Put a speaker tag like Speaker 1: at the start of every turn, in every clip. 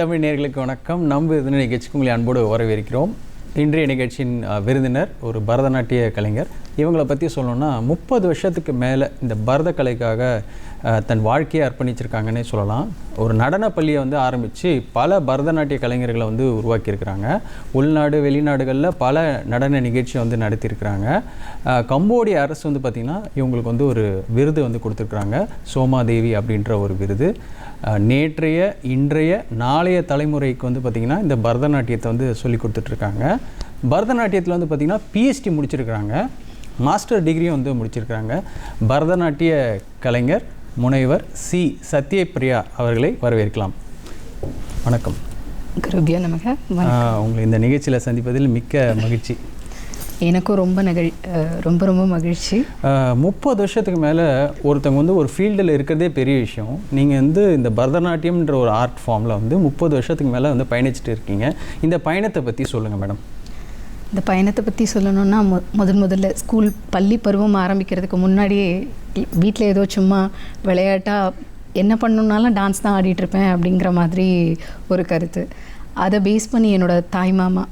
Speaker 1: தமிழ் நேர்களுக்கு வணக்கம். நம்ப இது நிகழ்ச்சிக்கு உங்களை அன்போடு வரவேற்கிறோம். இன்றைய நிகழ்ச்சியின் விருந்தினர் ஒரு பரதநாட்டிய கலைஞர் இவங்களை பற்றி சொல்லணும்னா முப்பது வருஷத்துக்கு மேலே இந்த பரத கலைக்காக தன் வாழ்க்கையை அர்ப்பணிச்சிருக்காங்கன்னே சொல்லலாம். ஒரு நடன பள்ளியை வந்து ஆரம்பித்து பல பரதநாட்டிய கலைஞர்களை வந்து உருவாக்கியிருக்கிறாங்க. உள்நாடு வெளிநாடுகளில் பல நடன நிகழ்ச்சியை வந்து நடத்தியிருக்கிறாங்க. கம்போடிய அரசு வந்து பார்த்திங்கன்னா இவங்களுக்கு வந்து ஒரு விருது வந்து கொடுத்துருக்குறாங்க. சோமாதேவி அப்படின்ற ஒரு விருது. நேற்றைய இன்றைய நாளைய தலைமுறைக்கு வந்து பார்த்திங்கன்னா இந்த பரதநாட்டியத்தை வந்து சொல்லி கொடுத்துட்ருக்காங்க பரதநாட்டியத்தில் வந்து பார்த்திங்கன்னா பிஎஸ்டி முடிச்சிருக்கிறாங்க. மாஸ்டர் டிகிரியும் வந்து முடிச்சிருக்கிறாங்க. பரதநாட்டிய கலைஞர் முனைவர் சி. சத்யபிரியா அவர்களை வரவேற்கலாம். வணக்கம்.
Speaker 2: குருபியோ நமக
Speaker 1: உங்களை இந்த நிகழ்ச்சியில் சந்திப்பதில் மிக்க மகிழ்ச்சி.
Speaker 2: எனக்கும் ரொம்ப நகழ் ரொம்ப ரொம்ப மகிழ்ச்சி.
Speaker 1: முப்பது வருஷத்துக்கு மேலே ஒருத்தவங்க வந்து ஒரு ஃபீல்டில் இருக்கிறதே பெரிய விஷயம். நீங்கள் வந்து இந்த பரதநாட்டியம்ன்ற ஒரு ஆர்ட் ஃபார்மில் வந்து முப்பது வருஷத்துக்கு மேலே வந்து பயணிச்சுட்டு இருக்கீங்க. இந்த பயணத்தை பற்றி சொல்லுங்கள் மேடம்.
Speaker 2: இந்த பயணத்தை பற்றி சொல்லணும்னா மு முதன் முதல்ல ஸ்கூல் பள்ளி பருவம் ஆரம்பிக்கிறதுக்கு முன்னாடியே வீட்டில் ஏதோ சும்மா விளையாட்டாக என்ன பண்ணணுன்னாலும் டான்ஸ் தான் ஆடிட்டுருப்பேன் அப்படிங்கிற மாதிரி ஒரு கருத்து. அதை பேஸ் பண்ணி என்னோடய தாய் மாமா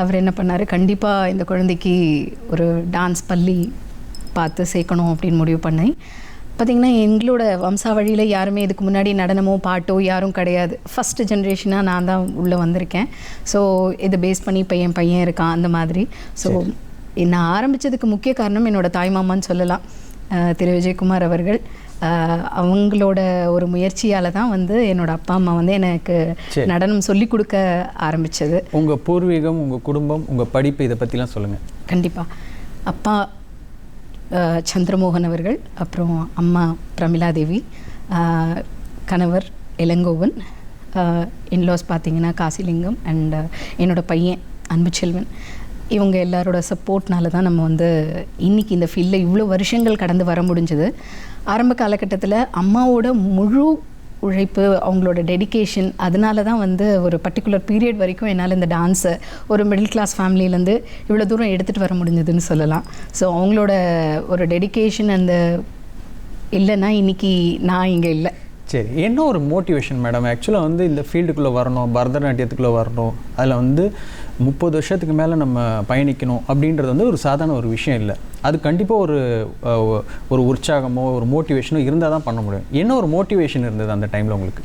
Speaker 2: அவர் என்ன பண்ணார்? கண்டிப்பாக இந்த குழந்தைக்கு ஒரு டான்ஸ் பள்ளி பார்த்து சேர்க்கணும் அப்படின்னு முடிவு பண்ணேன். பார்த்திங்கன்னா எங்களோட வம்சாவழியில் யாருமே இதுக்கு முன்னாடி நடனமோ பாட்டோ யாரும் கிடையாது. ஃபஸ்ட்டு ஜென்ரேஷனாக நான் தான் உள்ளே வந்திருக்கேன். ஸோ இதை பேஸ் பண்ணி இப்போ என் பையன் இருக்கான் அந்த மாதிரி. ஸோ நான் ஆரம்பித்ததுக்கு முக்கிய காரணம் என்னோட தாய்மாமான்னு சொல்லலாம். திரு விஜயகுமார் அவர்கள். அவங்களோட ஒரு முயற்சியால் தான் வந்து என்னோட அப்பா அம்மா வந்து எனக்கு. நடனம் சொல்லி கொடுக்க ஆரம்பித்தது
Speaker 1: உங்கள் பூர்வீகம் உங்கள் குடும்பம் உங்கள் படிப்பு இதை பற்றிலாம் சொல்லுங்கள்
Speaker 2: கண்டிப்பாக அப்பா சந்திரமோகன் அவர்கள் அப்புறம் அம்மா பிரமிளாதேவி கணவர் இளங்கோவன் இன்லாஸ் பார்த்தீங்கன்னா காசிலிங்கம் அண்ட் என்னோடய பையன் அன்புச்செல்வன். இவங்க எல்லாரோட சப்போர்ட்னால தான் நம்ம வந்து இன்னைக்கு இந்த ஃபீல்டில் இவ்வளோ வருஷங்கள் கடந்து வர முடிஞ்சது. ஆரம்ப காலகட்டத்தில் அம்மாவோட முழு உழைப்பு அவங்களோட டெடிகேஷன் அதனால தான் வந்து ஒரு பர்டிகுலர் பீரியட் வரைக்கும் என்னால் இந்த டான்ஸை ஒரு மிடில் கிளாஸ் ஃபேமிலியிலேருந்து இவ்வளோ தூரம் எடுத்துகிட்டு வர முடிஞ்சதுன்னு சொல்லலாம். ஸோ அவங்களோட ஒரு டெடிகேஷன் அந்த இல்லைன்னா இன்னைக்கு நான் இங்கே இல்லை.
Speaker 1: சரி என்ன ஒரு மோட்டிவேஷன் மேடம் ஆக்சுவலாக வந்து இந்த ஃபீல்டுக்குள்ளே வரணும் பரதநாட்டியத்துக்குள்ளே வரணும் அதில் வந்து முப்பது வருஷத்துக்கு மேலே நம்ம பயணிக்கணும் அப்படின்றது வந்து ஒரு சாதாரண ஒரு விஷயம் இல்லை. அது கண்டிப்பாக ஒரு ஒரு உற்சாகமோ ஒரு மோட்டிவேஷனோ இருந்தால் தான் பண்ண முடியும். என்ன ஒரு மோட்டிவேஷன் இருந்தது அந்த டைமில் உங்களுக்கு?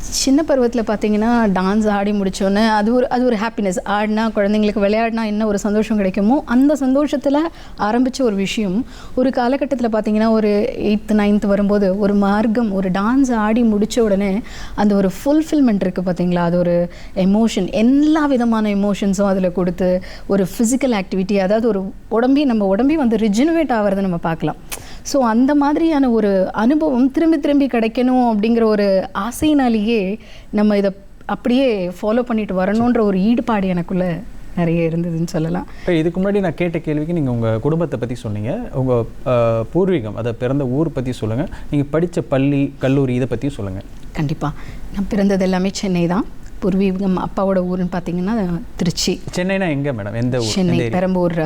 Speaker 2: சின்ன பருவத்தில் பார்த்தீங்கன்னா டான்ஸ் ஆடி முடித்தோன்னே அது ஒரு அது ஒரு ஹாப்பினஸ் ஆடினா குழந்தைங்களுக்கு விளையாடினா என்ன ஒரு சந்தோஷம் கிடைக்குமோ அந்த சந்தோஷத்தில் ஆரம்பித்த ஒரு விஷயம் ஒரு காலகட்டத்தில் பார்த்தீங்கன்னா ஒரு எயித்து நைன்த்து வரும்போது ஒரு மார்க்கம் ஒரு டான்ஸ் ஆடி முடித்த உடனே அந்த ஒரு ஃபுல்ஃபில்மெண்ட் இருக்குது பார்த்தீங்களா அது ஒரு எமோஷன் எல்லா விதமான எமோஷன்ஸும் அதில் கொடுத்து ஒரு ஃபிசிக்கல் ஆக்டிவிட்டி அதாவது ஒரு உடம்பே நம்ம உடம்பே வந்து ரிஜினுவேட் ஆகிறத நம்ம பார்க்கலாம். ஸோ அந்த மாதிரியான ஒரு அனுபவம் திரும்பி திரும்பி கிடைக்கணும் அப்படிங்கிற ஒரு ஆசையினாலேயே நம்ம இதை அப்படியே ஃபாலோ பண்ணிட்டு வரணுன்ற ஒரு ஈடுபாடு எனக்குள்ள நிறைய இருந்ததுன்னு சொல்லலாம்.
Speaker 1: இப்போ இதுக்கு முன்னாடி நான் கேட்ட கேள்விக்கு நீங்கள் உங்கள் குடும்பத்தை பற்றி சொன்னீங்க. உங்கள் பூர்வீகம் அதை பிறந்த ஊர் பற்றி சொல்லுங்கள் நீங்கள் படித்த பள்ளி கல்லூரி இதை பற்றியும் சொல்லுங்கள்
Speaker 2: கண்டிப்பாக நான் பிறந்தது எல்லாமே சென்னை தான். பூர்வீகம் அப்பாவோட ஊருன்னு பார்த்தீங்கன்னா திருச்சி.
Speaker 1: சென்னைனா எங்கே மேடம்? எந்த ஊர்?
Speaker 2: சென்னை? பெரம்பூர்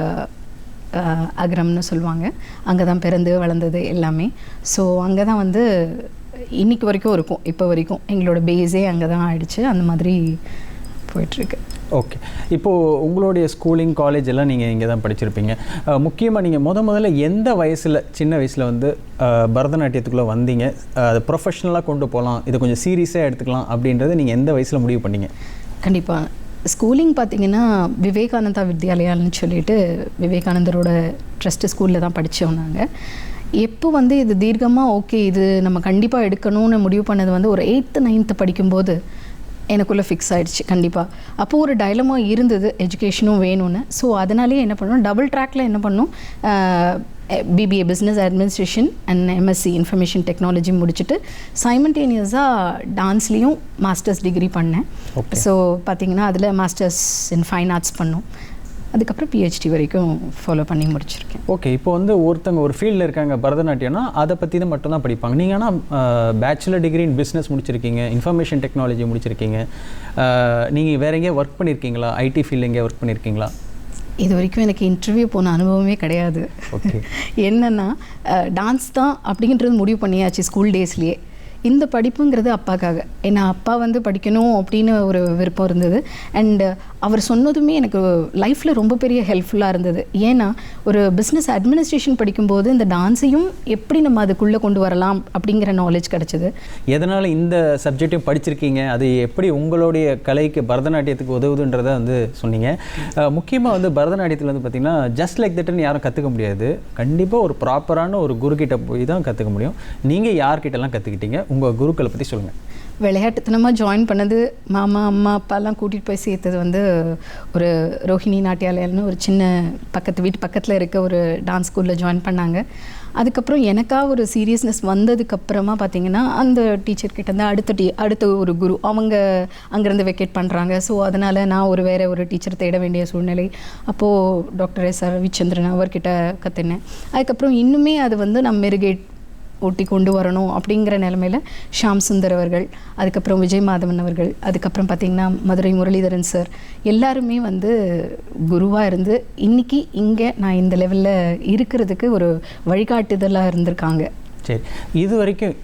Speaker 2: அகரம்னு சொல்லுவாங்க. அங்கே தான் பிறந்து வளர்ந்தது எல்லாமே. ஸோ அங்கே தான் வந்து இன்னைக்கு வரைக்கும் இருக்கும். இப்போ வரைக்கும் எங்களோட பேஸே அங்கே தான் ஆயிடுச்சு. அந்த மாதிரி போயிட்டுருக்கு.
Speaker 1: ஓகே இப்போது உங்களுடைய ஸ்கூலிங் காலேஜ் எல்லாம் நீங்கள் இங்கே தான் படிச்சிருப்பீங்க முக்கியமாக நீங்கள் முத முதல்ல எந்த வயசில் சின்ன வயசில் வந்து பரதநாட்டியத்துக்குள்ளே வந்தீங்க? அதை ப்ரொஃபஷ்னலாக கொண்டு போகலாம் இதை கொஞ்சம் சீரியஸாக எடுத்துக்கலாம் அப்படின்றத நீங்கள் எந்த வயசில் முடிவு பண்ணீங்க?
Speaker 2: கண்டிப்பாக ஸ்கூலிங் பார்த்தீங்கன்னா விவேகானந்தா வித்யாலயான்னு சொல்லிட்டு விவேகானந்தரோட ட்ரஸ்ட்டு ஸ்கூலில் தான் படித்தோம் நாங்கள் எப்போ வந்து இது தீர்க்கமாக ஓகே இது நம்ம கண்டிப்பாக எடுக்கணும்னு முடிவு பண்ணது வந்து ஒரு எயித்து நைன்த்து படிக்கும்போது எனக்குள்ளே ஃபிக்ஸ் ஆகிடுச்சு கண்டிப்பாக அப்போது ஒரு டைலமாக இருந்தது எஜுகேஷனும் வேணும்னு. ஸோ அதனாலேயே என்ன பண்ணோம்? டபுள் ட்ராக்ல என்ன பண்ணோம்? BBA business administration and MSc information technology முடிச்சுட்டு சைமல்டேனியஸாக டான்ஸ்லேயும் மாஸ்டர்ஸ் டிகிரி பண்ணேன். ஸோ பார்த்தீங்கன்னா அதில் மாஸ்டர்ஸ் இன் ஃபைன் ஆர்ட்ஸ் பண்ணோம். அதுக்கப்புறம் பிஹெச்டி வரைக்கும் ஃபாலோ பண்ணி முடிச்சிருக்கேன்.
Speaker 1: ஓகே இப்போ வந்து ஒருத்தங்க ஒரு ஃபீல்டில் இருக்காங்க பரதநாட்டியம்னா அதை பற்றி தான் மட்டும் தான் படிப்பாங்க நீங்கள் ஆனால் பேச்சுலர் டிகிரி இன் பிஸ்னஸ் முடிச்சிருக்கீங்க இன்ஃபர்மேஷன் டெக்னாலஜி முடிச்சிருக்கீங்க. நீங்கள் வேற எங்கேயா ஒர்க் பண்ணியிருக்கீங்களா ஐடி ஃபீல்டு எங்கேயா ஒர்க் பண்ணியிருக்கீங்களா
Speaker 2: இது வரைக்கும் எனக்கு இன்டர்வியூ போன அனுபவமே கிடையாது. என்னன்னா டான்ஸ் தான் அப்படின்றது முடிவு பண்ணியாச்சு ஸ்கூல் டேஸ்லேயே இந்த படிப்புங்கிறது அப்பாக்காக. ஏன்னா அப்பா வந்து படிக்கணும் அப்படின்னு ஒரு விருப்பம் இருந்தது. அண்டு அவர் சொன்னதுமே எனக்கு லைஃப்பில் ரொம்ப பெரிய ஹெல்ப்ஃபுல்லாக இருந்தது. ஏன்னா ஒரு பிஸ்னஸ் அட்மினிஸ்ட்ரேஷன் படிக்கும்போது இந்த டான்ஸையும் எப்படி நம்ம அதுக்குள்ளே கொண்டு வரலாம் அப்படிங்கிற நாலேஜ் கிடச்சிது.
Speaker 1: எதனால் இந்த சப்ஜெக்டையும் படிச்சிருக்கீங்க? அது எப்படி உங்களுடைய கலைக்கு பரதநாட்டியத்துக்கு உதவுதுன்றதை வந்து சொன்னீங்க. முக்கியமாக வந்து பரதநாட்டியத்தில் வந்து பார்த்தீங்கன்னா ஜஸ்ட் லைக் தட்னு யாரும் கற்றுக்க முடியாது. கண்டிப்பாக ஒரு ப்ராப்பரான ஒரு குரு போய் தான் கற்றுக்க முடியும். நீங்கள் யார்கிட்டலாம் கற்றுக்கிட்டீங்க உங்கள் குருக்களை பற்றி சொல்லுங்கள்
Speaker 2: விளையாட்டுத்தனமாக ஜாயின் பண்ணது மாமா அம்மா அப்பாலாம் கூட்டிகிட்டு போய் சேர்த்தது வந்து ஒரு ரோஹிணி நாட்டியாலயம்னு ஒரு சின்ன பக்கத்து வீட்டு பக்கத்தில் இருக்க ஒரு டான்ஸ் ஸ்கூலில் ஜாயின் பண்ணாங்க. அதுக்கப்புறம் எனக்காக ஒரு சீரியஸ்னஸ் வந்ததுக்கப்புறமா பார்த்தீங்கன்னா அந்த டீச்சர் கிட்ட இருந்து அடுத்த டீ அடுத்த ஒரு குரு அவங்க அங்கேருந்து வெக்கேட் பண்ணுறாங்க ஸோ அதனால் நான் ஒரு வேறு ஒரு டீச்சர் தேட வேண்டிய சூழ்நிலை. அப்போது டாக்டர் எஸ் ஆர் ரவிச்சந்திரன் அவர்கிட்ட கற்றுனேன் அதுக்கப்புறம் இன்னுமே அது வந்து நான் மெருகேட் ஓட்டி கொண்டு வரணும் அப்படிங்கிற நிலமையில ஷாம் சுந்தர் அவர்கள் அதுக்கப்புறம் விஜய் மாதவன் அவர்கள் அதுக்கப்புறம் பார்த்திங்கன்னா மதுரை முரளிதரன் சார் எல்லாருமே வந்து குருவாக இருந்து இன்னைக்கு இங்கே நான் இந்த லெவலில் இருக்கிறதுக்கு ஒரு வழிகாட்டுதலாக இருந்திருக்காங்க.
Speaker 1: சரி இது வரைக்கும்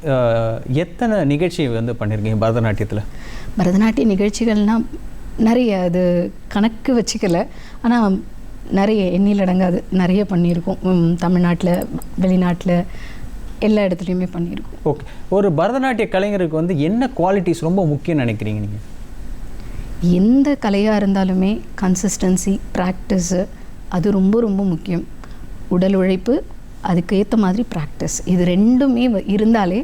Speaker 1: எத்தனை நிகழ்ச்சி வந்து பண்ணியிருக்கீங்க பரதநாட்டியத்தில்?
Speaker 2: பரதநாட்டிய நிகழ்ச்சிகள்னால் நிறைய அது கணக்கு வச்சுக்கல. ஆனால் நிறைய எண்ணில் அடங்காது. நிறைய பண்ணியிருக்கோம். தமிழ்நாட்டில் வெளிநாட்டில் எல்லா இடத்துலையுமே பண்ணியிருக்கோம்
Speaker 1: ஓகே ஒரு பரதநாட்டிய கலைஞருக்கு வந்து என்ன குவாலிட்டிஸ் ரொம்ப முக்கியம்னு நினைக்கிறீங்க நீங்கள்
Speaker 2: எந்த கலையாக இருந்தாலுமே கன்சிஸ்டன்சி ப்ராக்டிஸு அது ரொம்ப ரொம்ப முக்கியம். உடல் உழைப்பு அதுக்கு ஏற்ற மாதிரி ப்ராக்டிஸ் இது ரெண்டுமே இருந்தாலே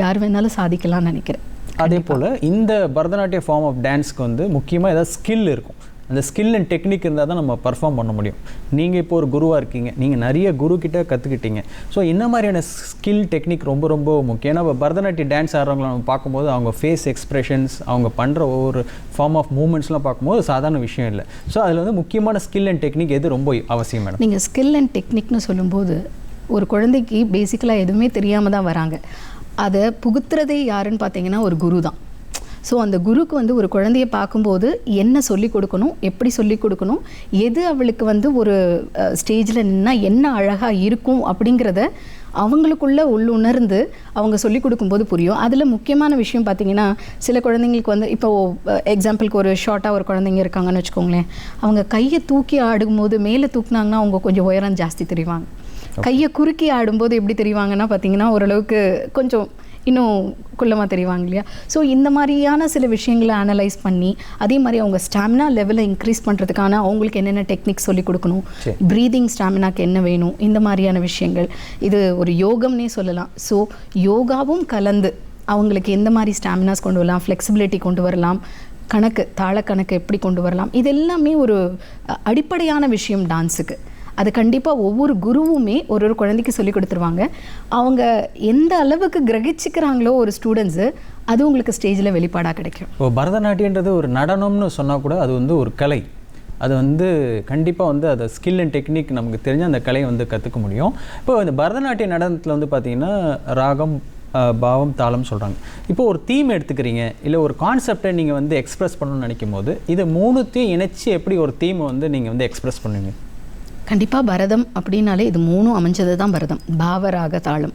Speaker 2: யார் வேணாலும் சாதிக்கலாம்னு நினைக்கிறேன்.
Speaker 1: அதே போல் இந்த பரதநாட்டிய ஃபார்ம் ஆஃப் டான்ஸ்க்கு வந்து முக்கியமாக ஏதாவது ஸ்கில் இருக்கும். அந்த ஸ்கில் அண்ட் டெக்னிக் இருந்தால் தான் நம்ம பர்ஃபார்ம் பண்ண முடியும். நீங்கள் இப்போ ஒரு குருவாக இருக்கீங்க. நீங்கள் நிறைய குரு கிட்ட கற்றுக்கிட்டீங்க ஸோ என்ன மாதிரியான ஸ்கில் டெக்னிக் ரொம்ப ரொம்ப முக்கியம்? ஏன்னா இப்போ பரதநாட்டிய டான்ஸ் ஆடுறவங்கள நம்ம பார்க்கும்போது அவங்க ஃபேஸ் எக்ஸ்பிரஷன்ஸ் அவங்க பண்ணுற ஒவ்வொரு ஃபார்ம் ஆஃப் மூமெண்ட்ஸ்லாம் பார்க்கும்போது சாதாரண விஷயம் இல்லை. ஸோ அதில் வந்து முக்கியமான ஸ்கில் அண்ட் டெக்னிக் எது ரொம்ப அவசியம் மேடம்
Speaker 2: நீங்கள் ஸ்கில் அண்ட் டெக்னிக்னு சொல்லும்போது ஒரு குழந்தைக்கு பேசிக்கலாக எதுவுமே தெரியாமல் தான் வராங்க. அதை புகுத்துறதே யாருன்னு பார்த்தீங்கன்னா ஒரு குரு தான் ஸோ அந்த குருக்கு வந்து ஒரு குழந்தைய பார்க்கும்போது என்ன சொல்லி கொடுக்கணும் எப்படி சொல்லி கொடுக்கணும் எது அவளுக்கு வந்து ஒரு ஸ்டேஜில் நின்னா என்ன அழகாக இருக்கும் அப்படிங்கிறத அவங்களுக்குள்ள உள்ளுணர்ந்து அவங்க சொல்லி கொடுக்கும்போது புரியும். அதில் முக்கியமான விஷயம் பார்த்தீங்கன்னா சில குழந்தைங்களுக்கு வந்து இப்போ எக்ஸாம்பிளுக்கு ஒரு ஷார்ட்டாக ஒரு குழந்தைங்க இருக்காங்கன்னு வச்சுக்கோங்களேன். அவங்க கையை தூக்கி ஆடும்போது மேலே தூக்குனாங்கன்னா அவங்க கொஞ்சம் உயரம் ஜாஸ்தி தெரிவாங்க. கையை குறுக்கி ஆடும்போது எப்படி தெரிவாங்கன்னா பார்த்தீங்கன்னா ஓரளவுக்கு கொஞ்சம் இன்னும் குள்ளமாக தெரிவாங்க இல்லையா? ஸோ இந்த மாதிரியான சில விஷயங்களை அனலைஸ் பண்ணி அதே மாதிரி அவங்க ஸ்டாமினா லெவலை இன்க்ரீஸ் பண்ணுறதுக்கான அவங்களுக்கு என்னென்ன டெக்னிக் சொல்லி கொடுக்கணும். ப்ரீதிங் ஸ்டாமினாக்கு என்ன வேணும்? இந்த மாதிரியான விஷயங்கள். இது ஒரு யோகம்னே சொல்லலாம். ஸோ யோகாவும் கலந்து அவங்களுக்கு எந்த மாதிரி ஸ்டாமினாஸ் கொண்டு வரலாம்? ஃப்ளெக்சிபிலிட்டி கொண்டு வரலாம். கணக்கு தாள கணக்கு எப்படி கொண்டு வரலாம்? இது எல்லாமே ஒரு அடிப்படையான விஷயம் டான்ஸுக்கு அது கண்டிப்பாக ஒவ்வொரு குருவுமே ஒரு ஒரு குழந்தைக்கு சொல்லி கொடுத்துருவாங்க. அவங்க எந்த அளவுக்கு கிரகிச்சுக்கிறாங்களோ ஒரு ஸ்டூடெண்ட்ஸு அது உங்களுக்கு ஸ்டேஜில் வெளிப்பாடாக கிடைக்கும்.
Speaker 1: இப்போ பரதநாட்டியன்றது ஒரு நடனம்னு சொன்னால் கூட அது வந்து ஒரு கலை. அது வந்து கண்டிப்பாக வந்து அதை ஸ்கில் அண்ட் டெக்னிக் நமக்கு தெரிஞ்ச அந்த கலையை வந்து கற்றுக்க முடியும். இப்போ இந்த பரதநாட்டிய நடனத்தில் வந்து பார்த்திங்கன்னா ராகம் பாவம் தாளம் சொல்கிறாங்க இப்போ ஒரு தீம் எடுத்துக்கிறீங்க இல்லை ஒரு கான்செப்டை நீங்கள் வந்து எக்ஸ்ப்ரெஸ் பண்ணணும்னு நினைக்கும் போது இது மூணுத்தையும் இணைச்சி எப்படி ஒரு தீமை வந்து நீங்கள் வந்து எக்ஸ்ப்ரெஸ் பண்ணுவீங்க?
Speaker 2: கண்டிப்பாக பரதம் அப்படின்னாலே இது மூணும் அமைஞ்சது தான் பரதம். பாவராக தாளம்.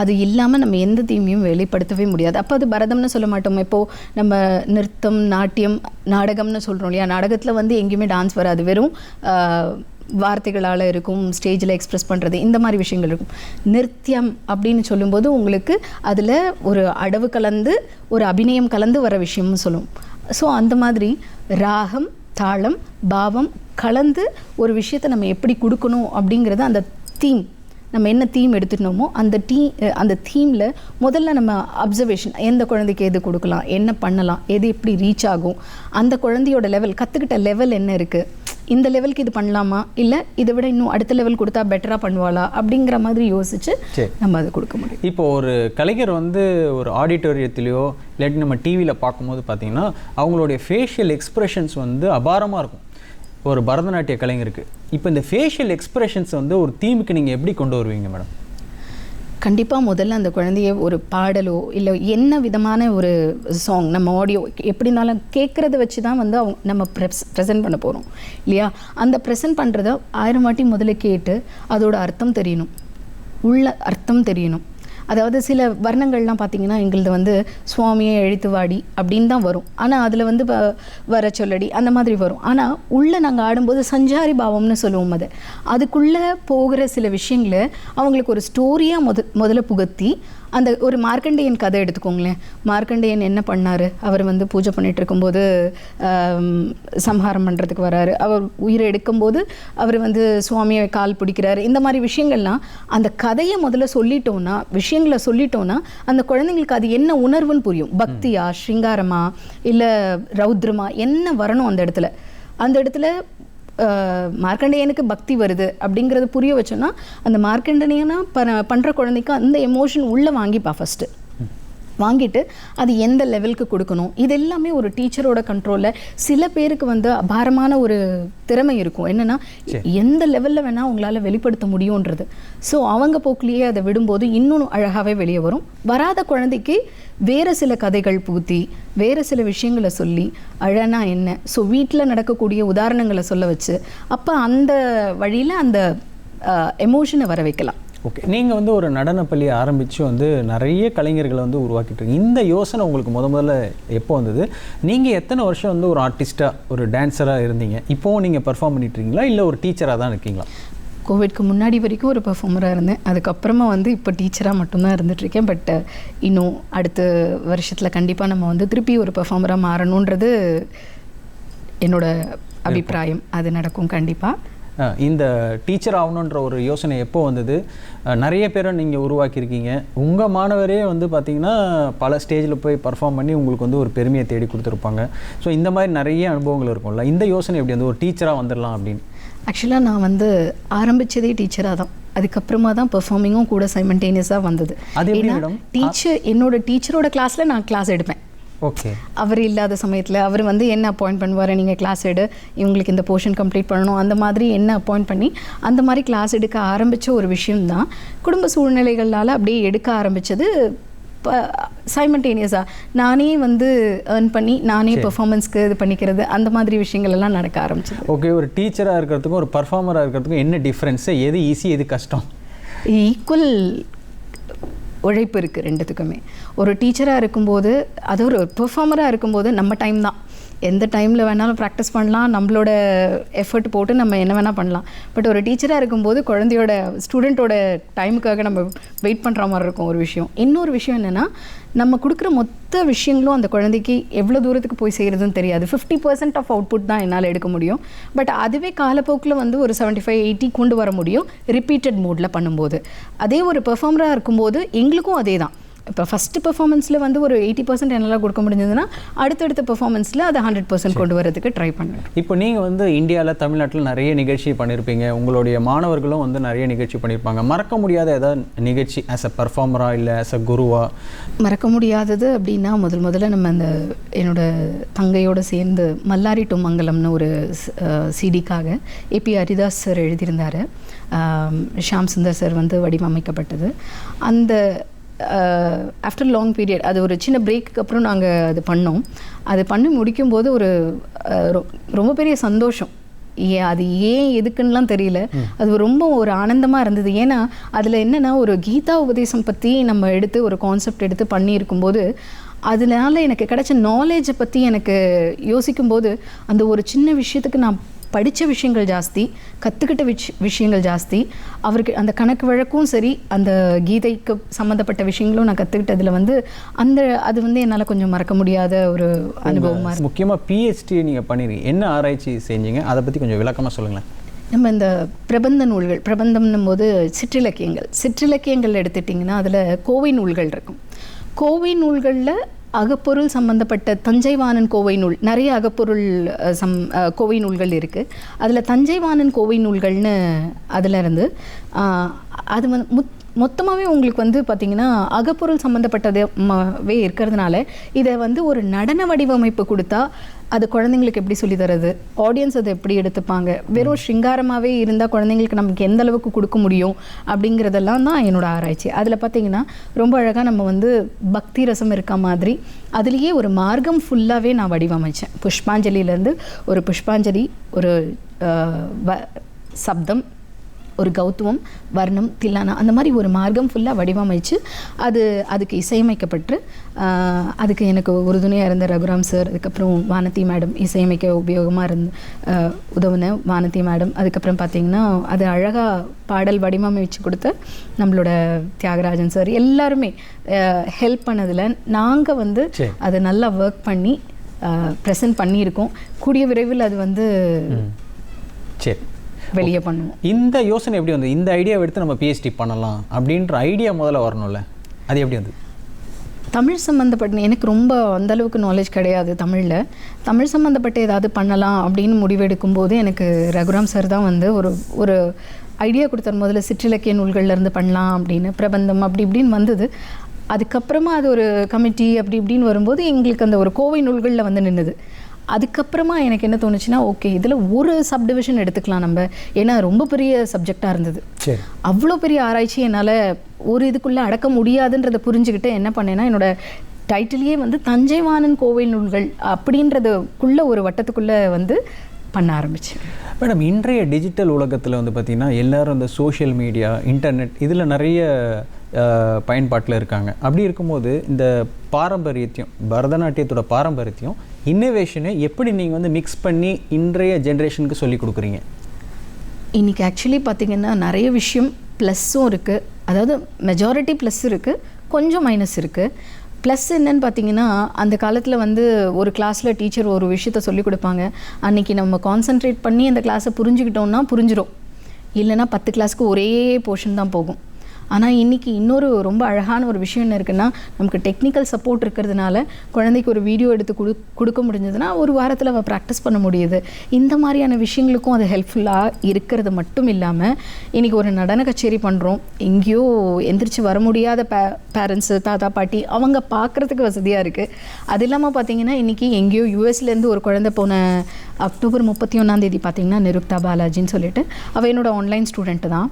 Speaker 2: அது இல்லாமல் நம்ம எந்த தீமையும் வெளிப்படுத்தவே முடியாது. அப்போ அது பரதம்னு சொல்ல மாட்டோம். இப்போது நம்ம நிறுத்தம் நாட்டியம் நாடகம்னு சொல்கிறோம் இல்லையா? நாடகத்தில் வந்து எங்கேயுமே டான்ஸ் வராது. வெறும் வார்த்தைகளால் இருக்கும் ஸ்டேஜில் எக்ஸ்ப்ரெஸ் பண்ணுறது இந்த மாதிரி விஷயங்கள் இருக்கும். நிறுத்தியம் அப்படின்னு சொல்லும்போது உங்களுக்கு அதில் ஒரு அடவு கலந்து ஒரு அபிநயம் கலந்து வர விஷயம்னு சொல்லுவோம் ஸோ அந்த மாதிரி ராகம் தாளம் பாவம் கலந்து ஒரு விஷயத்தை நம்ம எப்படி கொடுக்கணும் அப்படிங்கிறத அந்த தீம் நம்ம என்ன தீம் எடுத்துட்டோமோ அந்த டீ அந்த தீமில் முதல்ல நம்ம அப்சர்வேஷன் எந்த குழந்தைக்கு எது கொடுக்கலாம் என்ன பண்ணலாம் எது எப்படி ரீச் ஆகும் அந்த குழந்தையோட லெவல் கற்றுக்கிட்ட லெவல் என்ன இருக்குது இந்த லெவலுக்கு இது பண்ணலாமா? இல்லை இதை விட இன்னும் அடுத்த லெவல் கொடுத்தா பெட்டராக பண்ணுவாளா? அப்படிங்கிற மாதிரி
Speaker 1: சரி.
Speaker 2: நம்ம அதை கொடுக்க முடியும்.
Speaker 1: இப்போ ஒரு கலைஞர் வந்து ஒரு ஆடிட்டோரியத்திலையோ இல்லாட்டி நம்ம டிவியில் பார்க்கும்போது பார்த்தீங்கன்னா அவங்களுடைய ஃபேஷியல் எக்ஸ்பிரஷன்ஸ் வந்து அபாரமாக இருக்கும். ஒரு பரதநாட்டிய கலைஞருக்கு இப்போ இந்த ஃபேஷியல் எக்ஸ்பிரஷன்ஸ் வந்து ஒரு தீமுக்கு நீங்கள் எப்படி கொண்டு வருவீங்க மேடம்
Speaker 2: கண்டிப்பாக முதல்ல அந்த குழந்தைய ஒரு பாடலோ இல்லை என்ன விதமான ஒரு சாங் நம்ம ஆடியோ எப்படினாலும் கேட்குறத வச்சு தான் வந்து அவங்க நம்ம ப்ரெஸ் ப்ரெசென்ட் பண்ண போகிறோம் இல்லையா? அந்த ப்ரெசென்ட் பண்ணுறத ஆயிரம் வாட்டி முதல்ல கேட்டு அதோட அர்த்தம் தெரியணும். உள்ள அர்த்தம் தெரியணும். அதாவது சில வர்ணங்கள்லாம் பார்த்தீங்கன்னா எங்களது வந்து சுவாமியை எழுத்துவாடி அப்படின்னு தான் வரும். ஆனால் அதில் வந்து வ- வர சொல்லடி அந்த மாதிரி வரும். ஆனால் உள்ளே நாங்கள் ஆடும்போது சஞ்சாரி பாவம்னு சொல்லுவோம் அதை. அதுக்குள்ளே போகிற சில விஷயங்களை அவங்களுக்கு ஒரு ஸ்டோரியாக முத முதல்ல புகத்தி அந்த ஒரு மார்க்கண்டேயன் கதை எடுத்துக்கோங்களேன். மார்க்கண்டேயன் என்ன பண்ணார்? அவர் வந்து பூஜை பண்ணிட்டு இருக்கும்போது சம்ஹாரம் பண்ணுறதுக்கு வராரு. அவர் உயிரை எடுக்கும்போது அவர் வந்து சுவாமியை கால் பிடிக்கிறாரு. இந்த மாதிரி விஷயங்கள்லாம் அந்த கதையை முதல்ல சொல்லிட்டோம்னா விஷயங்களை சொல்லிட்டோம்னா அந்த குழந்தைங்களுக்கு அது என்ன உணர்வுன்னு புரியும். பக்தியா ஸ்ருங்காரமா இல்லை ரௌத்ரமா என்ன வரணும் அந்த இடத்துல? அந்த இடத்துல மார்க்கண்டேயனுக்கு பக்தி வருது அப்படிங்கிறத புரிய வச்சோன்னா அந்த மார்க்கண்டனியனா ப பண்ணுற குழந்தைக்கு அந்த எமோஷன் உள்ளே வாங்கிப்பா ஃபஸ்ட்டு வாங்கிட்டு அது எந்த லெவலுக்கு கொடுக்கணும்? இது எல்லாமே ஒரு டீச்சரோட கண்ட்ரோலில் சில பேருக்கு வந்து அபாரமான ஒரு திறமை இருக்கும். என்னென்னா எந்த லெவலில் வேணால் அவங்களால வெளிப்படுத்த முடியுன்றது ஸோ அவங்க போக்குலேயே அதை விடும்போது இன்னும் அழகாகவே வெளியே வரும். வராத குழந்தைக்கு வேறு சில கதைகள் புகுத்தி வேறு சில விஷயங்களை சொல்லி அழனா என்ன? ஸோ வீட்டில் நடக்கக்கூடிய உதாரணங்களை சொல்ல வச்சு அப்போ அந்த வழியில் அந்த எமோஷனை வர வைக்கலாம்.
Speaker 1: ஓகே நீங்கள் வந்து ஒரு நடனப் பள்ளி ஆரம்பித்து வந்து நிறைய கலைஞர்களை வந்து உருவாக்கிட்டு இந்த யோசனை உங்களுக்கு முத முதல்ல எப்போ வந்தது? நீங்கள் எத்தனை வருஷம் வந்து ஒரு ஆர்டிஸ்ட்டாக ஒரு டான்ஸராக இருந்தீங்க? இப்போவும் நீங்கள் பெர்ஃபார்ம் பண்ணிட்டு இருக்கீங்களா இல்லை ஒரு டீச்சராக தான் இருக்கீங்களா?
Speaker 2: கோவிட்க்கு முன்னாடி வரைக்கும் ஒரு பெர்ஃபார்மராக இருந்தேன். அதுக்கப்புறமா வந்து இப்போ டீச்சராக மட்டும்தான் இருந்துகிட்ருக்கேன் பட் இன்னும் அடுத்த வருஷத்தில் கண்டிப்பாக நம்ம வந்து திருப்பி ஒரு பெர்ஃபார்மராக மாறணுன்றது என்னோட அபிப்பிராயம். அது நடக்கும் கண்டிப்பாக
Speaker 1: இந்த டீச்சர் ஆகணுன்ற ஒரு யோசனை எப்போ வந்தது? நிறைய பேரை நீங்கள் உருவாக்கியிருக்கீங்க. உங்கள் மாணவரே வந்து பார்த்தீங்கன்னா பல ஸ்டேஜில் போய் பர்ஃபார்ம் பண்ணி உங்களுக்கு வந்து ஒரு பெருமையை தேடி கொடுத்துருப்பாங்க. ஸோ இந்த மாதிரி நிறைய அனுபவங்கள் இருக்கும்ல. இந்த யோசனை எப்படி வந்து ஒரு டீச்சராக வந்துடலாம் அப்படின்னு?
Speaker 2: ஆக்சுவலாக நான் வந்து ஆரம்பிச்சதே டீச்சராக தான். அதுக்கப்புறமா தான் பெர்ஃபார்மிங்கும் கூட சைமண்டேனியஸாக வந்தது.
Speaker 1: அது
Speaker 2: ஏன்னா? டீச்சர் என்னோட டீச்சரோட கிளாஸில் நான் கிளாஸ் எடுப்பேன்.
Speaker 1: ஓகே
Speaker 2: அவர் இல்லாத சமயத்தில் அவர் வந்து என்ன அப்பாயிண்ட் பண்ணுவார்? நீங்கள் கிளாஸ் எடு. இவங்களுக்கு இந்த போர்ஷன் கம்ப்ளீட் பண்ணணும். அந்த மாதிரி என்ன அப்பாயிண்ட் பண்ணி அந்த மாதிரி கிளாஸ் எடுக்க ஆரம்பித்த ஒரு விஷயம்தான். குடும்ப சூழ்நிலைகளால் அப்படியே எடுக்க ஆரம்பித்தது சைமண்டேனியஸாக நானே வந்து ஏர்ன் பண்ணி நானே பெர்ஃபார்மன்ஸ்க்கு இது பண்ணிக்கிறது அந்த மாதிரி விஷயங்கள் எல்லாம் நடக்க ஆரம்பிச்சது.
Speaker 1: ஓகே ஒரு டீச்சராக இருக்கிறதுக்கும் ஒரு பர்ஃபார்மராக இருக்கிறதுக்கும் என்ன டிஃப்ரென்ஸு எது ஈஸி எது கஷ்டம்?
Speaker 2: ஈக்குவல் உழைப்பு இருக்குது ரெண்டுத்துக்குமே. ஒரு டீச்சராக இருக்கும்போது அது ஒரு பெர்ஃபார்மராக இருக்கும்போது நம்ம டைம் தான். எந்த டைமில் வேணாலும் ப்ராக்டிஸ் பண்ணலாம். நம்மளோட எஃபர்ட் போட்டு நம்ம என்ன வேணால் பண்ணலாம். பட் ஒரு டீச்சராக இருக்கும்போது குழந்தையோட ஸ்டூடெண்ட்டோட டைமுக்காக நம்ம வெயிட் பண்ணுற மாதிரி இருக்கும் ஒரு விஷயம். இன்னொரு விஷயம் என்னென்னா நம்ம கொடுக்குற மொத்த விஷயங்களும் அந்த குழந்தைக்கு எவ்வளோ தூரத்துக்கு போய் செய்கிறதுன்னு தெரியாது. ஃபிஃப்டி பர்சன்ட் ஆஃப் அவுட்புட் தான் என்னால் எடுக்க முடியும். பட் அதுவே காலப்போக்கில் வந்து ஒரு செவன்ட்டி ஃபைவ் எயிட்டி கொண்டு வர முடியும் ரிப்பீட்டட் மோடில் பண்ணும்போது. அதே ஒரு பெர்ஃபார்மராக இருக்கும்போது எங்களுக்கும் அதே தான் இப்போ ஃபஸ்ட்டு பெர்ஃபார்மன்ஸில் வந்து ஒரு எயிட்டி பர்சன்ட் என்னால் கொடுக்க முடிஞ்சதுன்னா அடுத்தடுத்த பெர்ஃபார்மன்ஸில் அதை ஹண்ட்ரட் பர்சன்ட் கொண்டு வரதுக்கு ட்ரை பண்ணுறேன்
Speaker 1: இப்போ நீங்கள் வந்து இந்தியாவில் தமிழ்நாட்டில் நிறைய நிகழ்ச்சி பண்ணியிருப்பீங்க உங்களுடைய மாணவர்களும் வந்து நிறைய நிகழ்ச்சி பண்ணியிருப்பாங்க மறக்க முடியாத ஏதாவது நிகழ்ச்சி ஆஸ் அ பர்ஃபார்மராக இல்லை ஆஸ் அ குருவா?
Speaker 2: மறக்க முடியாதது அப்படின்னா முதல் முதல்ல நம்ம அந்த என்னோட தங்கையோடு சேர்ந்து மல்லாரி டு மங்கலம்னு ஒரு சிடிக்காக ஏபி ஹரிதாஸ் சார் எழுதியிருந்தார். ஷாம் சுந்தர் சார் வந்து வடிவமைக்கப்பட்டது. அந்த ஆஃப்டர் லாங் பீரியட் அது ஒரு சின்ன பிரேக்குக்கு அப்புறம் நாங்கள் அது பண்ணோம். அது பண்ணி முடிக்கும்போது ஒரு ரொ- ரொம்ப பெரிய சந்தோஷம். ஏன் அது ஏன் எதுக்குன்னுலாம் தெரியல. அது ரொம்ப ஒரு ஆனந்தமாக இருந்தது. ஏன்னா அதில் என்னென்னா ஒரு கீதா உபதேசம் பற்றி நம்ம எடுத்து ஒரு கான்செப்ட் எடுத்து பண்ணியிருக்கும்போது அதனால எனக்கு கிடைச்ச நாலேஜை பற்றி எனக்கு யோசிக்கும்போது அந்த ஒரு சின்ன விஷயத்துக்கு நான் படித்த விஷயங்கள் ஜாஸ்தி கற்றுக்கிட்ட விஷ விஷயங்கள் ஜாஸ்தி. அவருக்கு அந்த கணக்கு வழக்கும் சரி அந்த கீதைக்கு சம்மந்தப்பட்ட விஷயங்களும் நான் கற்றுக்கிட்டதில் வந்து அந்த அது வந்து என்னால் கொஞ்சம் மறக்க முடியாத ஒரு அனுபவமாக
Speaker 1: முக்கியமாக பிஹெச்டி நீங்கள் பண்ணிருக்கீங்க. என்ன ஆராய்ச்சி செஞ்சீங்க? அதை பற்றி கொஞ்சம் விளக்கமாக சொல்லுங்களேன்.
Speaker 2: நம்ம இந்த பிரபந்த நூல்கள் பிரபந்தம்னும் போது சிற்றிலக்கியங்கள். சிற்றிலக்கியங்கள் எடுத்துட்டிங்கன்னா அதில் கோவை நூல்கள் இருக்கும். கோவை நூல்களில் அகப்பொருள் சம்பந்தப்பட்ட தஞ்சைவாணன் கோவை நூல் நிறைய அகப்பொருள் சம் கோவை நூல்கள் இருக்குது அதில் தஞ்சைவாணன் கோவை நூல்கள்னு அதில் இருந்து அது வந்து முத் மொத்தமாகவே உங்களுக்கு வந்து பார்த்திங்கன்னா அகப்பொருள் சம்மந்தப்பட்டதே இருக்கிறதுனால இதை வந்து ஒரு நடன வடிவமைப்பு கொடுத்தா அது குழந்தைங்களுக்கு எப்படி சொல்லி தரது? ஆடியன்ஸ் அதை எப்படி எடுத்துப்பாங்க? வெறும் ஷிங்காரமாகவே இருந்தால் குழந்தைங்களுக்கு நமக்கு எந்த அளவுக்கு கொடுக்க முடியும்? அப்படிங்கிறதெல்லாம் தான் என்னோட ஆராய்ச்சி. அதில் பார்த்தீங்கன்னா ரொம்ப அழகாக நம்ம வந்து பக்தி ரசம் இருக்க மாதிரி அதுலேயே ஒரு மார்க்கம் ஃபுல்லாகவே நான் வடிவமைச்சேன். புஷ்பாஞ்சலியிலேருந்து ஒரு புஷ்பாஞ்சலி ஒரு வ- சப்தம் ஒரு கௌத்துவம் வர்ணம் தில்லானா அந்த மாதிரி ஒரு மார்க்கம் ஃபுல்லாக வடிவமைச்சு அது அதுக்கு இசையமைக்கப்பட்டு அதுக்கு எனக்கு உறுதுணையாக இருந்த ரகுராம் சார் அதுக்கப்புறம் வானதி மேடம் இசையமைக்க உபயோகமாக இருந்த உதவுன வானதி மேடம் அதுக்கப்புறம் பார்த்தீங்கன்னா அது அழகாக பாடல் வடிவமைச்சு கொடுத்த நம்மளோட தியாகராஜன் சார் எல்லாருமே ஹெல்ப் பண்ணதில் நாங்கள் வந்து. அதை நல்லா ஒர்க் பண்ணி ப்ரெசென்ட் பண்ணியிருக்கோம். கூடிய விரைவில் அது வந்து
Speaker 1: சரி.
Speaker 2: வெளியே பண்ணுவோம்.
Speaker 1: இந்த யோசனை எப்படி வந்து இந்த ஐடியாவை எடுத்து நம்ம பிஹெச்டி பண்ணலாம் அப்படின்ற ஐடியா முதல்ல வரணும்ல. அது எப்படி வந்து
Speaker 2: தமிழ் சம்மந்தப்பட்ட எனக்கு ரொம்ப அந்த அளவுக்கு நாலேஜ் கிடையாது தமிழில். தமிழ் சம்மந்தப்பட்ட ஏதாவது பண்ணலாம் அப்படின்னு முடிவெடுக்கும் போது எனக்கு ரகுராம் சார் தான் வந்து ஒரு ஒரு ஐடியா கொடுத்தார். முதல்ல சிற்றிலக்கிய நூல்கள்ல இருந்து பண்ணலாம் அப்படின்னு பிரபந்தம் அப்படி இப்படின்னு வந்தது. அதுக்கப்புறமா அது ஒரு கமிட்டி அப்படி இப்படின்னு வரும்போது எங்களுக்கு அந்த ஒரு கோவை நூல்களில் வந்து நின்றுது அதுக்கப்புறமா எனக்கு என்ன தோணுச்சுன்னா ஓகே இதில் ஒரு சப்டிவிஷன் எடுத்துக்கலாம் நம்ம. ஏன்னா ரொம்ப பெரிய சப்ஜெக்டாக இருந்தது.
Speaker 1: சரி.
Speaker 2: அவ்வளோ பெரிய ஆராய்ச்சி என்னால் ஒரு இதுக்குள்ளே அடக்க முடியாதுன்றதை புரிஞ்சுக்கிட்டு என்ன பண்ணேன்னா என்னோட டைட்டிலேயே வந்து தஞ்சைவாணன் கோவில் நூல்கள் அப்படின்றதுக்குள்ள ஒரு வட்டத்துக்குள்ளே வந்து பண்ண ஆரம்பிச்சேன்.
Speaker 1: மேடம் இன்றைய டிஜிட்டல் உலகத்தில் வந்து பார்த்திங்கன்னா எல்லாரும் இந்த சோஷியல் மீடியா இன்டர்நெட் இதில் நிறைய பயன்பாட்டில் இருக்காங்க. அப்படி இருக்கும்போது இந்த பாரம்பரியத்தையும் பரதநாட்டியத்தோட பாரம்பரியத்தையும் இன்னோவேஷனை எப்படி நீங்கள் வந்து மிக்ஸ் பண்ணி இன்றைய ஜென்ரேஷனுக்கு சொல்லி கொடுக்குறீங்க?
Speaker 2: இன்னைக்கு ஆக்சுவலி பார்த்தீங்கன்னா நிறைய விஷயம் ப்ளஸ்ஸும் இருக்குது அதாவது மெஜாரிட்டி ப்ளஸ் இருக்குது கொஞ்சம் மைனஸ் இருக்குது ப்ளஸ் என்னன்னு பார்த்தீங்கன்னா அந்த காலத்தில் வந்து ஒரு கிளாஸில் டீச்சர் ஒரு விஷயத்த சொல்லிக் கொடுப்பாங்க. அன்னைக்கு நம்ம கான்சென்ட்ரேட் பண்ணி அந்த கிளாஸை புரிஞ்சுக்கிட்டோம்னா புரிஞ்சிடும் இல்லைன்னா பத்து கிளாஸ்க்கு ஒரே போர்ஷன் தான் போகும். ஆனால் இன்றைக்கி இன்னொரு ரொம்ப அழகான ஒரு விஷயம் என்ன இருக்குன்னா நமக்கு டெக்னிக்கல் சப்போர்ட் இருக்கிறதுனால குழந்தைக்கு ஒரு வீடியோ எடுத்து கொடு கொடுக்க முடிஞ்சதுன்னா ஒரு வாரத்தில் அவள் ப்ராக்டிஸ் பண்ண முடியுது. இந்த மாதிரியான விஷயங்களுக்கும் அது ஹெல்ப்ஃபுல்லாக இருக்கிறது மட்டும் இல்லாமல் இன்றைக்கி ஒரு நடன கச்சேரி பண்ணுறோம் எங்கேயோ எந்திரிச்சு வர முடியாத பே பேரண்ட்ஸு தாத்தா பாட்டி அவங்க பார்க்குறதுக்கு வசதியாக இருக்குது அது இல்லாமல் பார்த்தீங்கன்னா இன்றைக்கி எங்கேயோ யூஎஸ்லேருந்து ஒரு குழந்தை போன அக்டோபர் முப்பத்தி ஒன்றாந்தேதி பார்த்தீங்கன்னா நிருக்தா பாலாஜின்னு சொல்லிட்டு அவள் என்னோடய ஆன்லைன் ஸ்டூடெண்ட்டு தான்.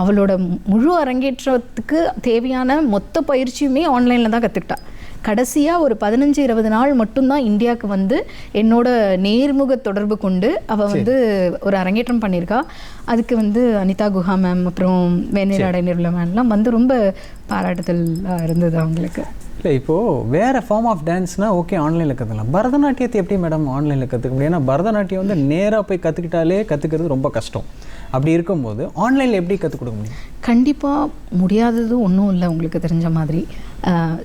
Speaker 2: அவளோட முழு அரங்கேற்றத்துக்கு தேவையான மொத்த பயிற்சியுமே ஆன்லைனில் தான் கற்றுக்கிட்டா கடைசியாக ஒரு பதினஞ்சு இருபது நாள் மட்டும்தான் இந்தியாவுக்கு வந்து என்னோட நேர்முக தொடர்பு கொண்டு அவள் வந்து ஒரு அரங்கேற்றம் பண்ணியிருக்கா. அதுக்கு வந்து அனிதா குஹா மேம் அப்புறம் வேணிராடை நிர்மலா மேம்லாம் வந்து ரொம்ப பாராட்டுதல் இருந்தது அவங்களுக்கு.
Speaker 1: இல்லை இப்போது வேறு ஃபார்ம் ஆஃப் டான்ஸ்னால் ஓகே ஆன்லைனில் கற்றுக்கலாம் பரதநாட்டியத்தை எப்படி மேடம் ஆன்லைனில் கற்றுக்க முடியும்? ஏன்னா பரதநாட்டியம் வந்து நேராக போய் கற்றுக்கிட்டாலே கற்றுக்கிறது ரொம்ப கஷ்டம். அப்படி இருக்கும்போது ஆன்லைனில் எப்படி கற்றுக் கொடுக்க முடியும்?
Speaker 2: கண்டிப்பாக முடியாதது ஒன்றும் இல்லை உங்களுக்கு தெரிஞ்ச மாதிரி.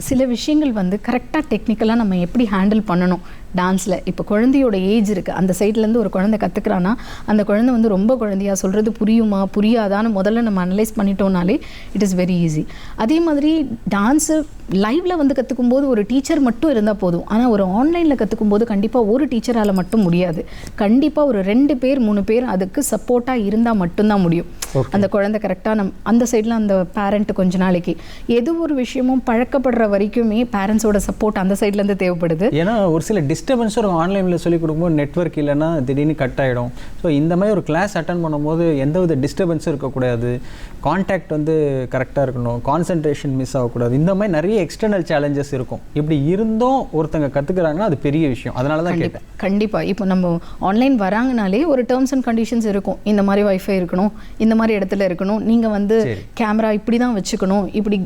Speaker 2: சில விஷயங்கள் வந்து கரெக்டாக டெக்னிக்கலாக நம்ம எப்படி ஹேண்டில் பண்ணணும்? டான்ஸில் இப்போ குழந்தையோட ஏஜ் இருக்குது அந்த சைட்லேருந்து ஒரு குழந்தை கற்றுக்குறான்னா அந்த குழந்தை வந்து ரொம்ப குழந்தையா சொல்கிறது புரியுமா புரியாதான்னு முதல்ல நம்ம அனலைஸ் பண்ணிட்டோம்னாலே இட் இஸ் வெரி ஈஸி அதே மாதிரி டான்ஸு லைவில் வந்து கற்றுக்கும் போது ஒரு டீச்சர் மட்டும் இருந்தால் போதும். ஆனால் ஒரு ஆன்லைனில் கற்றுக்கும் போது கண்டிப்பாக ஒரு டீச்சரால் மட்டும் முடியாது. கண்டிப்பாக ஒரு ரெண்டு பேர் மூணு பேர் அதுக்கு சப்போர்ட்டாக இருந்தால் மட்டும்தான் முடியும். அந்த குழந்தை கரெக்டாக நம் அந்த சைடில் அந்த பேரண்ட் கொஞ்ச நாளைக்கு. எது ஒரு விஷயமும் பழக்கப்படுற வரைக்குமே பேரண்ட்ஸோட சப்போர்ட் அந்த சைட்லேருந்து தேவைப்படுது.
Speaker 1: ஏன்னா ஒரு சில டிஸ்டர்பன்ஸும் இருக்கும் ஆன்லைனில் சொல்லிக் கொடுக்கும்போது நெட்வொர்க் இல்லைன்னா திடீர்னு கட் ஆகிடும் ஸோ இந்த மாதிரி ஒரு கிளாஸ் அட்டன் பண்ணும்போது எந்த வித டிஸ்டர்பன்ஸும் இருக்கக்கூடாது. கான்டாக்ட் வந்து கரெக்டாக இருக்கணும். கான்சன்ட்ரேஷன் மிஸ் ஆகக்கூடாது. இந்த மாதிரி நிறைய எக்ஸ்டர்னல் சேலஞ்சஸ் இருக்கும். இப்படி இருந்தும் ஒருத்தங்க கற்றுக்குறாங்கன்னா அது பெரிய விஷயம். அதனால தான் கேட்டேன்.
Speaker 2: கண்டிப்பாக இப்போ நம்ம ஆன்லைன் வராங்கனாலே ஒரு டேர்ம்ஸ் அண்ட் கண்டிஷன்ஸ் இருக்கும். இந்த மாதிரி வைஃபை இருக்கணும். இந்த மாதிரி இடத்துல இருக்கணும். நீங்கள் வந்து
Speaker 1: சரி.
Speaker 2: கேமரா இப்படி தான் வச்சுக்கணும். இப்படி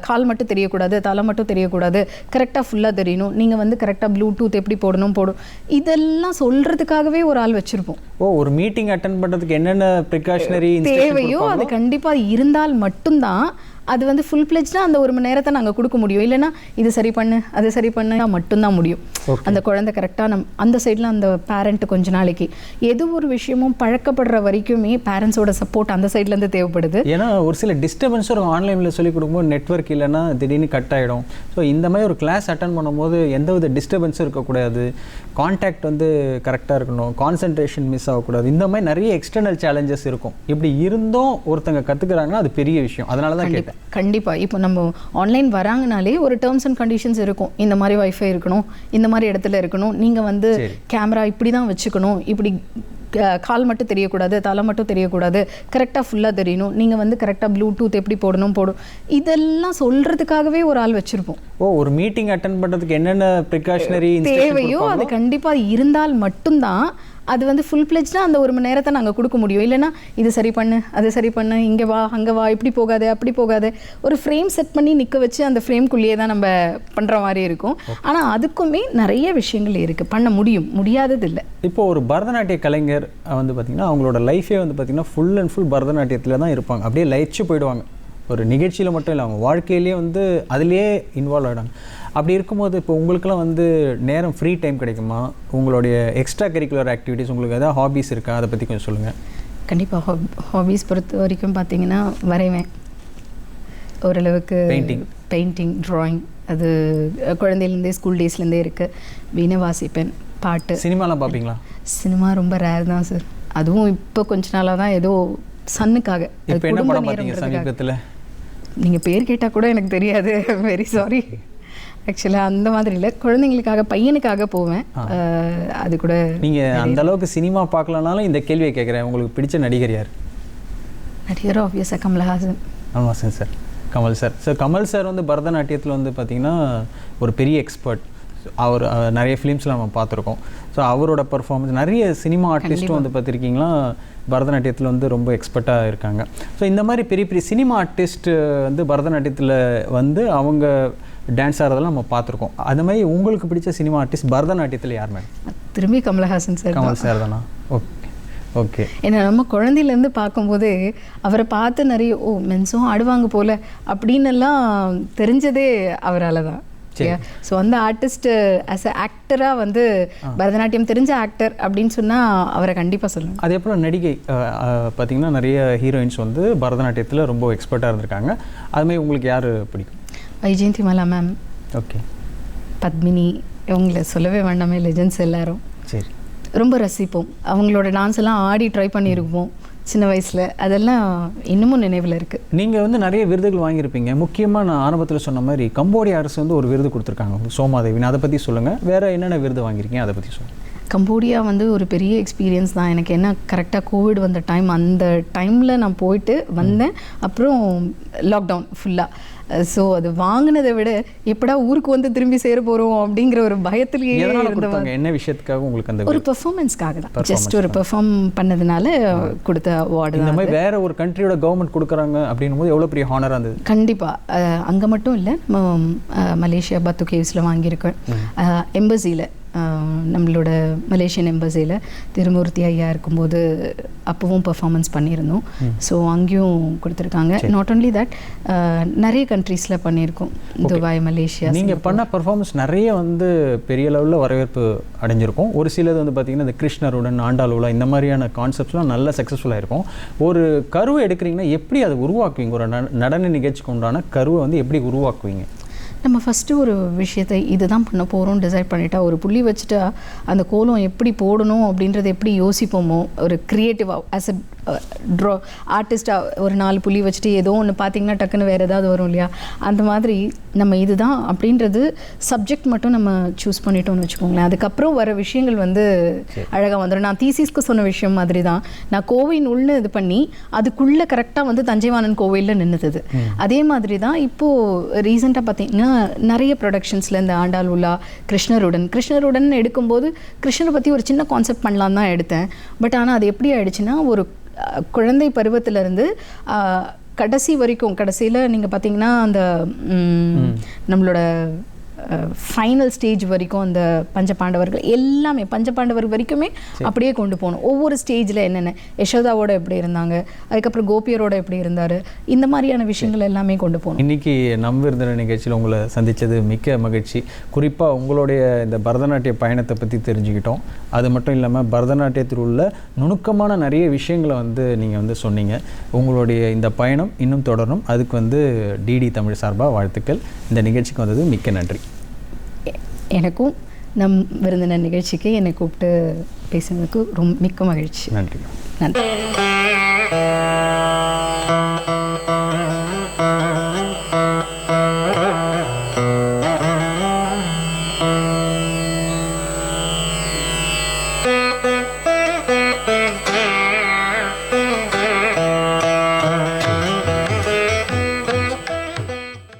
Speaker 2: கால் மட்டும் தெரியக்கூடாது தலை மட்டும் தெரியக்கூடாது. கரெக்டாக ஃபுல்லாக தெரியணும். நீங்கள் வந்து கரெக்டாக ப்ளூடூத் எப்படி போடணும் போடும். இதெல்லாம் சொல்கிறதுக்காகவே ஒரு ஆள் வச்சுருப்போம்.
Speaker 1: ஓ ஒரு மீட்டிங் அட்டன் பண்ணுறதுக்கு என்னென்ன ப்ரிகாஷனரி
Speaker 2: தேவையோ அது கண்டிப்பாக இருந்தால் மட்டும்தான் அது வந்து ஃபுல் பிளெஜ்னா அந்த ஒரு மணி நேரத்தை நாங்கள் கொடுக்க முடியும். இல்லைன்னா இது சரி பண்ணு அது சரி பண்ணு மட்டும்தான் முடியும். அந்த குழந்தை கரெக்டாக நம் அந்த சைடில் அந்த பேரண்ட் கொஞ்ச நாளைக்கு. எது ஒரு விஷயமும் பழக்கப்படுற வரைக்குமே பேரண்ட்ஸோட சப்போர்ட் அந்த சைட்லேருந்து தேவைப்படுது.
Speaker 1: ஏன்னா ஒரு சில டிஸ்டர்பன்ஸும் ஆன்லைனில் சொல்லிக் கொடுக்கும்போது நெட்வொர்க் இல்லைன்னா திடீர்னு கட் ஆகிடும் ஸோ இந்த மாதிரி ஒரு கிளாஸ் அட்டன் பண்ணும்போது எந்த வித டிஸ்டர்பன்ஸும் இருக்கக்கூடாது. கான்டாக்ட் வந்து கரெக்டாக இருக்கணும். கான்சன்ட்ரேஷன் மிஸ் ஆகக்கூடாது. இந்த மாதிரி நிறைய எக்ஸ்டர்னல் சேலஞ்சஸ் இருக்கும். இப்படி இருந்தும் ஒருத்தங்க கற்றுக்குறாங்கன்னா அது பெரிய விஷயம். அதனால தான் கேட்டேன்.
Speaker 2: கண்டிப்பாக இப்போ நம்ம ஆன்லைன் வராங்கனாலே ஒரு டேர்ம்ஸ் அண்ட் கண்டிஷன்ஸ் இருக்கும். இந்த மாதிரி வைஃபை இருக்கணும். இந்த மாதிரி இடத்துல இருக்கணும். நீங்கள் வந்து. கேமரா இப்படி தான் வச்சுக்கணும். இப்படி கால் மட்டும் தெரியக்கூடாது தலை மட்டும் தெரியக்கூடாது. கரெக்டாக ஃபுல்லாக தெரியணும். நீங்கள் வந்து கரெக்டாக ப்ளூடூத் எப்படி போடணும் போடும் இதெல்லாம் சொல்கிறதுக்காகவே ஒரு ஆள் வச்சுருப்போம்.
Speaker 1: ஓ ஒரு மீட்டிங் அட்டன் பண்ணுறதுக்கு என்னென்ன ப்ரிகாஷனரி
Speaker 2: தேவையோ அது கண்டிப்பாக இருந்தால் மட்டும்தான் அது வந்து ஃபுல் பிளெஜ்னா அந்த ஒரு மணி நேரத்தை நாங்கள் கொடுக்க முடியும். இல்லைன்னா இது சரி பண்ணு அது சரி பண்ணு இங்கே வா அங்கே வா இப்படி போகாது அப்படி போகாது. ஒரு ஃப்ரேம் செட் பண்ணி நிற்க வச்சு அந்த ஃப்ரேம்குள்ளேயே தான் நம்ம பண்ணுற மாதிரி இருக்கும். ஆனால் அதுக்குமே நிறைய விஷயங்கள் இருக்குது பண்ண முடியும். முடியாதது இல்லை
Speaker 1: இப்போ ஒரு பரதநாட்டிய கலைஞர் வந்து பார்த்திங்கன்னா அவங்களோட லைஃபே வந்து பார்த்திங்கன்னா ஃபுல் அண்ட் ஃபுல் பரதநாட்டியத்தில் தான் இருப்பாங்க. அப்படியே லயிச்சு போயிடுவாங்க. ஒரு நிகழ்ச்சியில் மட்டும் இல்லை அவங்க வாழ்க்கையிலேயே வந்து அதுலேயே இன்வால்வ் ஆகிடாங்க அப்படி இருக்கும்போது இப்போ உங்களுக்குலாம் வந்து நேரம் ஃப்ரீ டைம் கிடைக்குமா? உங்களுடைய எக்ஸ்ட்ரா கரிக்குலர் ஆக்டிவிட்டீஸ் உங்களுக்கு ஏதாவது ஹாபீஸ் இருக்கா? அதை பற்றி கொஞ்சம் சொல்லுங்கள்
Speaker 2: கண்டிப்பாக ஹாப் ஹாபீஸ் பொறுத்த வரைக்கும் பார்த்தீங்கன்னா வரைவேன். ஓரளவுக்கு
Speaker 1: Painting.
Speaker 2: பெயிண்டிங் ட்ராயிங் அது குழந்தையிலேருந்தே ஸ்கூல் டேஸ்லேருந்தே இருக்குது வீணை வாசிப்பேன். பாட்டு.
Speaker 1: சினிமாலாம் பார்ப்பீங்களா
Speaker 2: சினிமா ரொம்ப ரேர் தான் சார் அதுவும் இப்போ கொஞ்ச நாளாக தான் ஏதோ சன்னுக்காக.
Speaker 1: சமீபத்தில்?
Speaker 2: நீங்கள் பேர் கேட்டால் கூட எனக்கு தெரியாது. வெரி சாரி ஆக்சுவலாக அந்த மாதிரி இல்லை. குழந்தைங்களுக்காக பையனுக்காக போவேன். அது கூட
Speaker 1: நீங்கள் அந்த அளவுக்கு சினிமா பார்க்கலனாலும் இந்த கேள்வியை கேட்குறேன் உங்களுக்கு பிடிச்ச நடிகர் யார்?
Speaker 2: நடிகர் ஆப்வியஸாக கமலஹாசன்.
Speaker 1: ஆமாம் sir. Sir Kamal sir. Sir Kamal sir வந்து பரதநாட்டியத்தில் வந்து பார்த்திங்கன்னா ஒரு பெரிய எக்ஸ்பர்ட் அவர் நிறைய ஃபிலிம்ஸில் நம்ம பார்த்துருக்கோம். ஸோ அவரோட பர்ஃபார்மன்ஸ் நிறைய சினிமா ஆர்டிஸ்ட்டும் வந்து பார்த்துருக்கீங்களா பரதநாட்டியத்தில் வந்து ரொம்ப எக்ஸ்பர்ட்டாக இருக்காங்க. ஸோ இந்த மாதிரி பெரிய பெரிய சினிமா ஆர்டிஸ்ட் வந்து பரதநாட்டியத்தில் வந்து அவங்க டான்ஸ் ஆடுறதெல்லாம் நம்ம பார்த்துருக்கோம். அது மாதிரி உங்களுக்கு பிடிச்ச சினிமா ஆர்டிஸ்ட் பரதநாட்டியத்தில் யார் மேடம்?
Speaker 2: திரும்பி கமலஹாசன் சார்
Speaker 1: கமல் சார் தானா? ஓகே ஓகே
Speaker 2: ஏன்னா நம்ம குழந்தையிலேருந்து பார்க்கும்போது அவரை பார்த்து நிறைய ஓ மென்ஸும் ஆடுவாங்க போல அப்படின்னு எல்லாம் தெரிஞ்சதே அவரால் தான். ஸோ அந்த ஆர்டிஸ்ட் ஆஸ் அ ஆக்டராக வந்து பரதநாட்டியம் தெரிஞ்ச ஆக்டர் அப்படின்னு சொன்னால் அவரை கண்டிப்பாக சொல்லணும்
Speaker 1: அதே போல் நடிகை பார்த்தீங்கன்னா நிறைய ஹீரோயின்ஸ் வந்து பரதநாட்டியத்தில் ரொம்ப எக்ஸ்பர்ட்டாக இருந்திருக்காங்க. அதுமாதிரி உங்களுக்கு யார் பிடிக்கும்?
Speaker 2: வைஜெயந்தி மாலா மேம்
Speaker 1: ஓகே
Speaker 2: பத்மினி இவங்கள சொல்லவே வேண்டாமே லெஜெண்ட்ஸ் எல்லாரும்.
Speaker 1: சரி.
Speaker 2: ரொம்ப ரசிப்போம். அவங்களோட டான்ஸ் எல்லாம் ஆடி ட்ரை பண்ணியிருப்போம். சின்ன வயசில். அதெல்லாம் இன்னமும் நினைவில் இருக்குது
Speaker 1: நீங்கள் வந்து நிறைய விருதுகள் வாங்கியிருப்பீங்க. முக்கியமாக நான் ஆரம்பத்தில் சொன்ன மாதிரி கம்போடியா அரசு வந்து ஒரு விருது கொடுத்துருக்காங்க. சோமாதேவின்னு அதை பற்றி சொல்லுங்கள் வேறு என்னென்ன விருது வாங்கியிருக்கீங்க? அதை பற்றி சொல்லுங்கள்
Speaker 2: கம்போடியா வந்து ஒரு பெரிய எக்ஸ்பீரியன்ஸ் தான். எனக்கு என்ன கரெக்டாக கோவிட் வந்த டைம் அந்த டைமில் நான் போயிட்டு வந்தேன். அப்புறம் லாக்டவுன் ஃபுல்லாக ஸோ அது வாங்கினதை விட எப்படா ஊருக்கு வந்து திரும்பி சேர போகிறோம் அப்படிங்கிற ஒரு பயத்திலேயே
Speaker 1: எதனால்
Speaker 2: இருந்த
Speaker 1: கொடுத்தாங்க என்ன விஷயத்துக்காக உங்களுக்கு அந்த
Speaker 2: ஒரு பெர்ஃபார்மன்ஸ்க்காக தான். ஜஸ்ட் ஒரு பெர்ஃபார்ம் பண்ணதுனால கொடுத்த அவார்டு
Speaker 1: இந்த மாதிரி வேற ஒரு கண்ட்ரியோட கவர்மெண்ட் கொடுக்குறாங்க அப்படின்னும் போது எவ்வளோ பெரிய ஹானராக இருந்தது?
Speaker 2: கண்டிப்பாக அங்கே மட்டும் இல்லை நம்ம மலேசியா பத்து கேவ்ஸில் வாங்கியிருக்கேன். எம்பசியில் நம்மளோட மலேசியன் எம்பசியில் திருமூர்த்தி ஐயா இருக்கும்போது அப்போவும் பெர்ஃபார்மன்ஸ் பண்ணியிருந்தோம். ஸோ அங்கேயும் கொடுத்துருக்காங்க. நாட் only தட் நிறைய கண்ட்ரீஸில் பண்ணியிருக்கோம். துபாய் மலேசியா
Speaker 1: நீங்கள் பண்ண பர்ஃபார்மன்ஸ் நிறைய வந்து பெரிய லெவலில் வரவேற்பு அடைஞ்சிருக்கும். ஒரு சிலது வந்து பார்த்தீங்கன்னா இந்த கிருஷ்ணருடன் ஆண்டாளுலா இந்த மாதிரியான கான்செப்ட்ஸ்லாம் நல்ல சக்ஸஸ்ஃபுல்லாக இருக்கும் ஒரு கருவை எடுக்கிறீங்கன்னா எப்படி அதை உருவாக்குவீங்க? ஒரு நட- நடன நிகழ்ச்சிக்கு உண்டான கருவை வந்து எப்படி உருவாக்குவீங்க?
Speaker 2: நம்ம ஃபஸ்ட்டு ஒரு விஷயத்தை இதுதான் பண்ண போகிறோம் டிசைட் பண்ணிட்டா ஒரு புள்ளி வச்சுட்டா அந்த கோலம் எப்படி போடணும் அப்படின்றத எப்படி யோசிப்போமோ ஒரு க்ரியேட்டிவாக ஆஸ் அ ட்ரா ஆர்டிஸ்டாக ஒரு நாலு புள்ளி வச்சுட்டு ஏதோ ஒன்று பார்த்தீங்கன்னா டக்குன்னு வேறு ஏதாவது வரும் இல்லையா? அந்த மாதிரி நம்ம இதுதான் அப்படின்றது சப்ஜெக்ட் மட்டும் நம்ம சூஸ் பண்ணிட்டோம்னு வச்சுக்கோங்களேன். அதுக்கப்புறம் வர விஷயங்கள் வந்து அழகாக வந்துடும் நான் தீசிஸ்க்கு சொன்ன விஷயம் மாதிரி தான் நான் கோவில் உள்னு இது பண்ணி அதுக்குள்ளே கரெக்டாக வந்து தஞ்சைவாணன் கோவிலில் நின்றுது அதே மாதிரி தான் இப்போது ரீசெண்டாக பார்த்தீங்கன்னா நிறைய ப்ரொடக்ஷன்ஸில் இந்த ஆண்டாள் உலா கிருஷ்ணருடன். கிருஷ்ணருடன் எடுக்கும்போது கிருஷ்ணரை பற்றி ஒரு சின்ன கான்செப்ட் பண்ணலாம் தான் எடுத்தேன். பட் ஆனால் அது எப்படி ஆயிடுச்சுன்னா ஒரு குழந்தை பருவத்திலேருந்து கடைசி வரைக்கும் கடைசியில் நீங்கள் பார்த்தீங்கன்னா அந்த நம்மளோட ஃபைனல் ஸ்டேஜ் வரைக்கும் அந்த பஞ்சபாண்டவர்கள் எல்லாமே பஞ்சபாண்டவர் வரைக்குமே அப்படியே கொண்டு போகணும். ஒவ்வொரு ஸ்டேஜில் என்னென்ன யசோதாவோட எப்படி இருந்தாங்க அதுக்கப்புறம் கோபியரோட எப்படி இருந்தார் இந்த மாதிரியான விஷயங்கள் எல்லாமே கொண்டு போகணும்.
Speaker 1: இன்னைக்கு நம் விருந்தினர் நிகழ்ச்சியில் உங்களை சந்தித்தது மிக்க மகிழ்ச்சி. குறிப்பாக உங்களுடைய இந்த பரதநாட்டிய பயணத்தை பற்றி தெரிஞ்சுக்கிட்டோம். அது மட்டும் இல்லாமல் பரதநாட்டியத்தில் உள்ள நுணுக்கமான நிறைய விஷயங்களை வந்து நீங்கள் வந்து சொன்னீங்க. உங்களுடைய இந்த பயணம் இன்னும் தொடரும். அதுக்கு வந்து டிடி தமிழ் சார்பாக வாழ்த்துக்கள். இந்த நிகழ்ச்சிக்கு வந்தது மிக்க நன்றி.
Speaker 2: எனக்கும் நம் விருந்தினர் நிகழ்ச்சிக்கு என்னை கூப்பிட்டு பேசுனதுக்கு ரொம்ப மிக்க மகிழ்ச்சி.
Speaker 1: நன்றி.
Speaker 2: நன்றி.